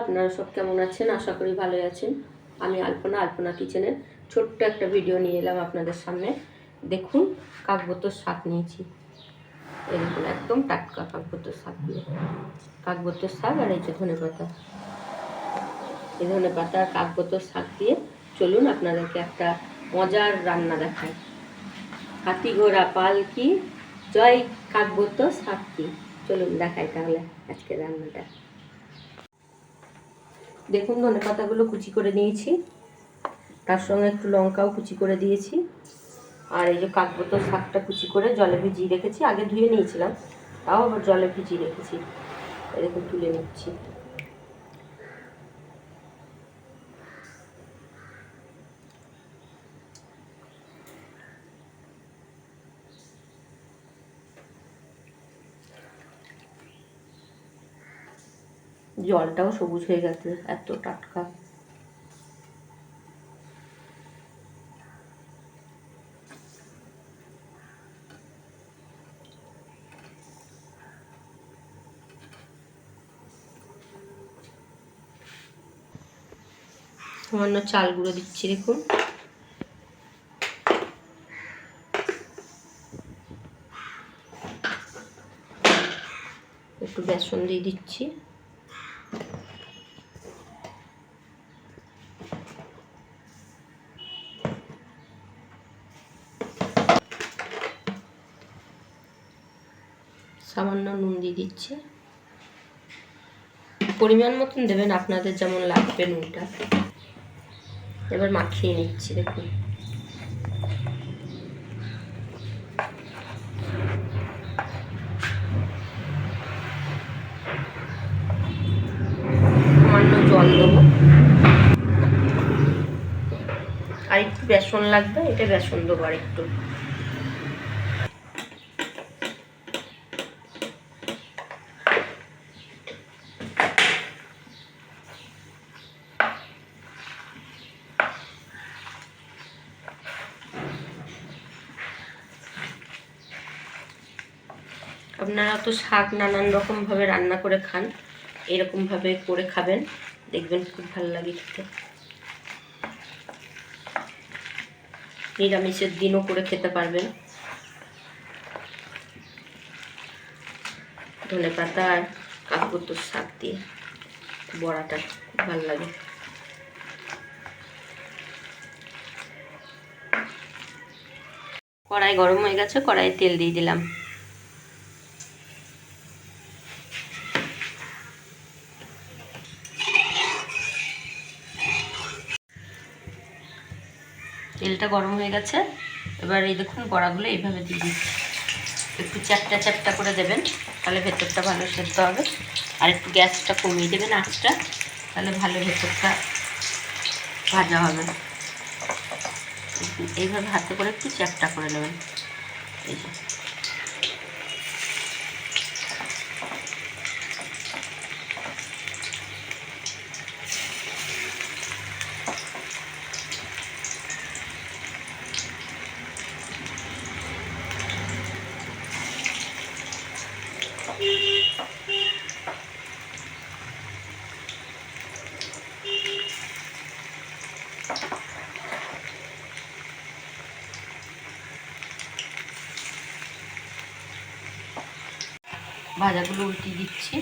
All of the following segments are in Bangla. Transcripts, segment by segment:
আপনারা সব কেমন আছেন? আশা করি ভালোই আছেন। আমি আলপনা আলপনা কিচেনের ছোট্ট একটা ভিডিও নিয়ে এলাম আপনাদের সামনে। দেখুন কাকবতর শাক নিয়েছি। এরকম একদম টাটকা কাকবতর শাকগুলো কাকবতর শাক আর এই যে ধনে পাতা। এই ধনে পাতা কাকবতর শাক দিয়ে চলুন আপনাদেরকে একটা মজার রান্না দেখাই। হাতি ঘোড়া পালকি জয় কাকবতর শাক কি? চলুন দেখাই তাহলে আজকে রান্নাটা। দেখুন ধনে পাতাগুলো কুচি করে নিয়েছি। তার সঙ্গে একটু লঙ্কাও কুচি করে দিয়েছি। আর এই যে কাকবোতল শাকটা কুচি করে জলে ভিজিয়ে রেখেছি। আগে ধুয়ে নিয়েছিলাম, তাও আবার জলে ভিজিয়ে রেখেছি। এরকম তুলে নিচ্ছি। জলটাও সবুজ হয়ে গেছে, এত টাটকা। সামান্য চাল গুঁড়ো দিচ্ছি, দেখুন। একটু বেসন দিয়ে দিচ্ছি। সামান্য নুন দিয়ে দিচ্ছি। পরিমাণ মতন দেবেন আপনাদের যেমন লাগবে নুনটা। এবার মাখিয়ে নিচ্ছি, দেখুন। জল আর একটু বেসন লাগবে, এটা বেসন দেবো আর একটু আপনারা তো শাক নানান রকমভাবে রান্না করে খান, এরকমভাবে করে খাবেন। দেখবেন খুব ভালো লাগে খেতে। নিরামিষের দিনও করে খেতে পারবেন। ধনে পাতা আর কাকুতোর শাক দিয়ে বড়াটা খুব ভালো লাগে। কড়াই গরম হয়ে গেছে, কড়াইয়ে তেল দিয়ে দিলাম। তেলটা গরম হয়ে গেছে। এবার এই দেখুন বড়াগুলো এইভাবে দিয়ে দিচ্ছি। একটু চ্যাপটা চ্যাপটা করে দেবেন, তাহলে ভেতরটা ভালো সেদ্ধ হবে। আর একটু গ্যাসটা কমিয়ে দেবেন আঁচটা, তাহলে ভালো ভেতরটা ভাজা হবে। এইভাবে হাতে করে একটু চ্যাপটা করে নেবেন। এই যে। ভাজাগুলো উল্টিয়ে দিচ্ছি।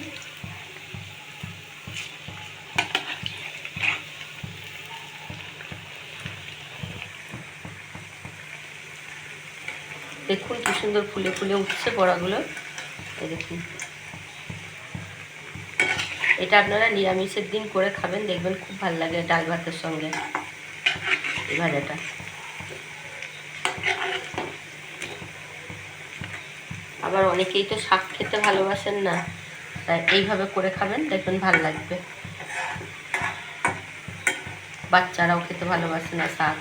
দেখুন কি সুন্দর ফুলে ফুলে উঠছে বড়াগুলো। দেখুন। এটা আপনারা নিরামিষের দিন করে খাবেন, দেখবেন খুব ভালো লাগে ডাল ভাতের সঙ্গে। এই ভাজাটা। আবার অনেকেই তো শাক খেতে ভালোবাসেন না। তাই এইভাবে করে খাবেন, দেখবেন ভালো লাগবে। বাচ্চারাও খেতে ভালোবাসে না শাক।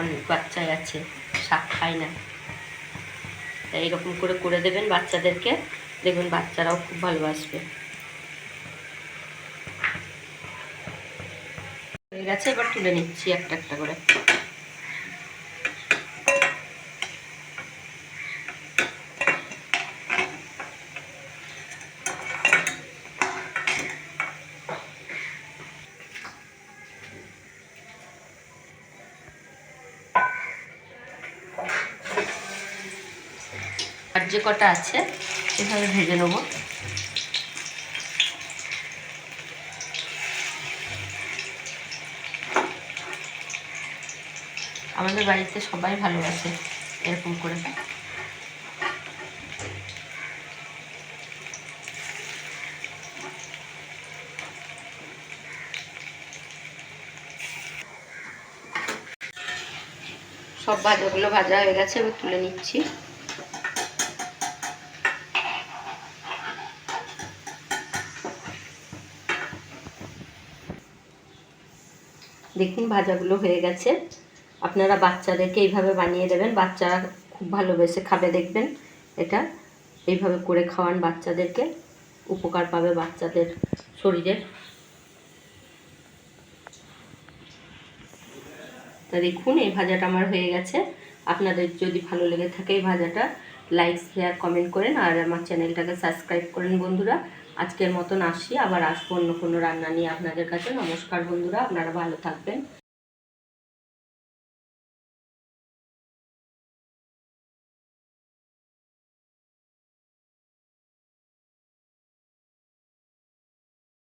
অনেক বাচ্চাই আছে, শাক খায় না। তাই এরকম করে করে দেবেন বাচ্চাদেরকে, দেখবেন বাচ্চারাও খুব ভালোবাসবে। হয়ে গেছে, এবার তুলে নিচ্ছি একটা একটা করে। যে কটা আছে, এভাবে ভেজে নেব। আমাদের বাড়িতে সবাই ভালোবাসে এরকম করে। সব ভাজাগুলো ভাজা হয়ে গেছে, এবার তুলে নিচ্ছি। দেখুন ভাজাগুলো হয়ে গেছে। আপনারা বাচ্চাদেরকে এইভাবে বানিয়ে দেবেন। বাচ্চারা খুব ভালোবেসে খাবে, দেখবেন। এটা এইভাবে করে খাওয়ান বাচ্চাদেরকে। উপকার পাবে বাচ্চাদের শরীরের তা দেখুন, এই ভাজাটা আমার হয়ে গেছে। আপনাদের যদি ভালো লেগে থাকে এই ভাজাটা, লাইক, শেয়ার, কমেন্ট করেন। আর আমার চ্যানেলটাকে সাবস্ক্রাইব করেন বন্ধুরা। আজকের মতন আসি, আবার আসব অন্য কোনো রান্না নিয়ে আপনাদের কাছে। নমস্কার বন্ধুরা, আপনারা ভালো থাকবেন।